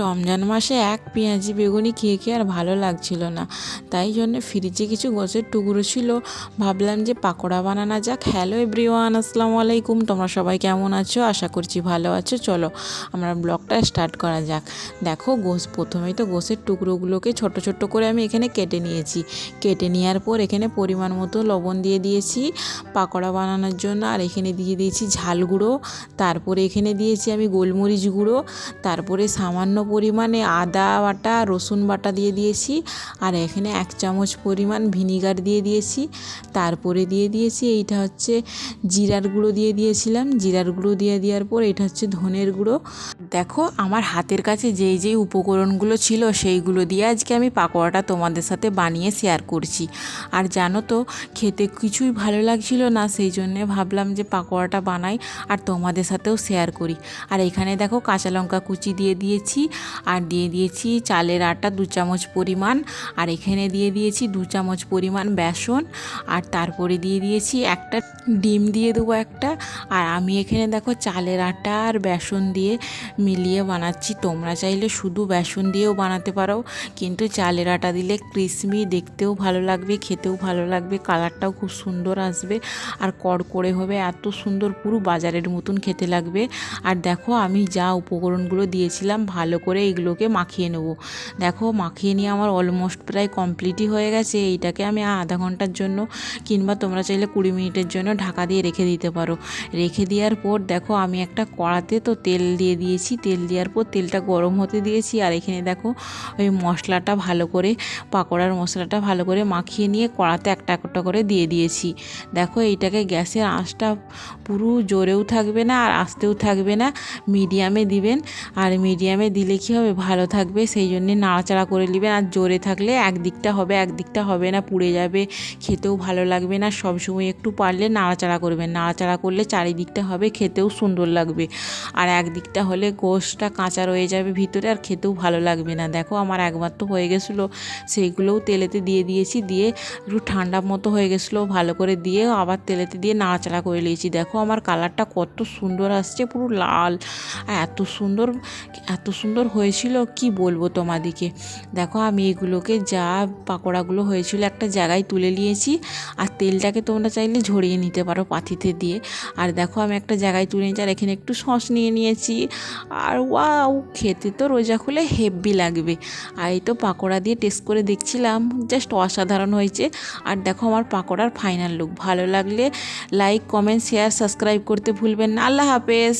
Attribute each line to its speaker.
Speaker 1: রমজান মাসে এক পেঁয়াজি বেগুনি খেয়ে খেয়ে আর ভালো লাগছিল না। তাই জন্য ফ্রিজে কিছু গোছের টুকরো ছিল। ভাবলাম যে পাকোড়া বানানো যাক। হ্যালো এভরিওয়ান আসসালামু আলাইকুম। তোমরা সবাই কেমন আছো? আশা করছি ভালো আছো। চলো আমরা ব্লগটা স্টার্ট করা যাক। দেখো গোস প্রথমেই তো গোসের টুকরোগুলোকে ছোট ছোট করে আমি এখানে কেটে নিয়েছি। কেটে নেওয়ার পর এখানে পরিমাণ মতো লবণ দিয়ে দিয়েছি পাকোড়া বানানোর জন্য। আর এখানে দিয়ে দিয়েছি ঝাল গুঁড়ো। তারপরে এখানে দিয়েছি আমি গোলমরিচ গুঁড়ো। তারপরে সামান্য পরিমাণে আদা বাটা, রসুন বাটা দিয়ে দিয়েছি। আর এখানে এক চামচ পরিমাণ ভিনিগার দিয়ে দিয়েছি। তারপরে দিয়ে দিয়েছি এইটা হচ্ছে জিরার গুঁড়ো দিয়ে দিয়েছিলাম। জিরার গুঁড়ো দিয়ে দেওয়ার পর এটা হচ্ছে ধনের গুঁড়ো। দেখো, আমার হাতের কাছে যেই যেই উপকরণগুলো ছিল সেইগুলো দিয়ে আজকে আমি পাকোড়াটা তোমাদের সাথে বানিয়ে শেয়ার করছি। আর জানো তো, খেতে কিছুই ভালো লাগছিল না, সেই জন্যে ভাবলাম যে পাকোড়াটা বানাই আর তোমাদের সাথেও শেয়ার করি। আর এখানে দেখো, কাঁচা লঙ্কা কুচি দিয়ে দিয়েছি। আর দিয়ে দিয়েছি চালের আটা দু চামচ পরিমাণ, আর এখানে দিয়ে দিয়েছি দু চামচ পরিমাণ বেসন, আর তারপরে দিয়ে দিয়েছি একটা ডিম দিয়ে দেবো একটা, আর আমি এখানে দেখো চালের আটা আর বেসন দিয়ে মিলিয়ে বানাচ্ছি। তোমরা চাইলে শুধু বেসন দিয়েও বানাতে পারো, কিন্তু চালের আটা দিলে ক্রিসমি দেখতেও ভালো লাগবে, খেতেও ভালো লাগবে, কালারটাও খুব সুন্দর আসবে, আর কড়কড়ে হবে, এত সুন্দর পুরো বাজারের মতন খেতে লাগবে। আর দেখো আমি যা উপকরণগুলো দিয়েছিলাম ভালো করে এগুলোকে মাখিয়ে নেব। দেখো, মাখিয়ে নিয়ে আমার অলমোস্ট প্রায় কমপ্লিটই হয়ে গেছে। এইটাকে আমি আধা ঘণ্টার জন্য কিংবা তোমরা চাইলে কুড়ি মিনিটের জন্য ঢাকা দিয়ে রেখে দিতে পারো। রেখে দেওয়ার পর দেখো, আমি একটা কড়াতে তো তেল দিয়ে দিয়েছি। তেল দেওয়ার পর তেলটা গরম হতে দিয়েছি। আর এখানে দেখো, ওই মশলাটা ভালো করে, পাকোড়ার মশলাটা ভালো করে মাখিয়ে নিয়ে কড়াতে একটা একটা করে দিয়ে দিয়েছি। দেখো, এইটাকে গ্যাসের আঁচটা পুরো জোরেও থাকবে না আর আস্তেও থাকবে না। মিডিয়ামে দিবেন। আর মিডিয়ামে দিলে কী হবে? ভালো থাকবে, সেই জন্যে নাড়াচাড়া করে নেবেন আর জোরে থাকলে একদিকটা হবে একদিকটা হবে না, পুড়ে যাবে। খেতেও ভালো লাগবে না। সবসময় একটু পারলে নাড়াচাড়া করবেন। নাড়াচাড়া করলে চারিদিকটা হবে, খেতেও সুন্দর লাগবে। আর একদিকটা হলে গোশটা কাঁচা রয়ে যাবে ভিতরে, আর খেতেও ভালো লাগবে না। দেখো, আমার একবার তো হয়ে গেছিল। সেইগুলোও তেলেতে দিয়ে দিয়েছি, দিয়ে একটু ঠান্ডা মতো হয়ে গেছিল। ভালো করে দিয়ে আবার তেলেতে দিয়ে নাড়াচাড়া করে নিয়েছি। দেখো, আমার কালারটা কত সুন্দর আসছে, পুরো লাল। আর এত সুন্দর এত সুন্দর হয়েছিল, কি বলব তোমাদেরকে দেখো, আমি এগুলোকে যা পাকোড়াগুলো হয়েছিল একটা জায়গায় তুলে নিয়েছি, আর তেলটাকে তোমরা চাইলে ঝরিয়ে নিতে পারো পাথিতে দিয়ে। আর দেখো, আমি একটা জায়গায় তুলে নিয়েছি, আর এখানে একটু সস নিয়ে নিয়েছি। আর ওয়াও, খেতে তো রোজা খুলে হেভি লাগবে। আর এই তো পাকোড়া দিয়ে টেস্ট করে দেখছিলাম, জাস্ট অসাধারণ হয়েছে। আর দেখো, আমার পাকোড়ার ফাইনাল লুক। ভালো লাগলে লাইক, কমেন্ট, শেয়ার, সাবস্ক্রাইব করতে ভুলবেন না। আল্লাহ হাফেজ।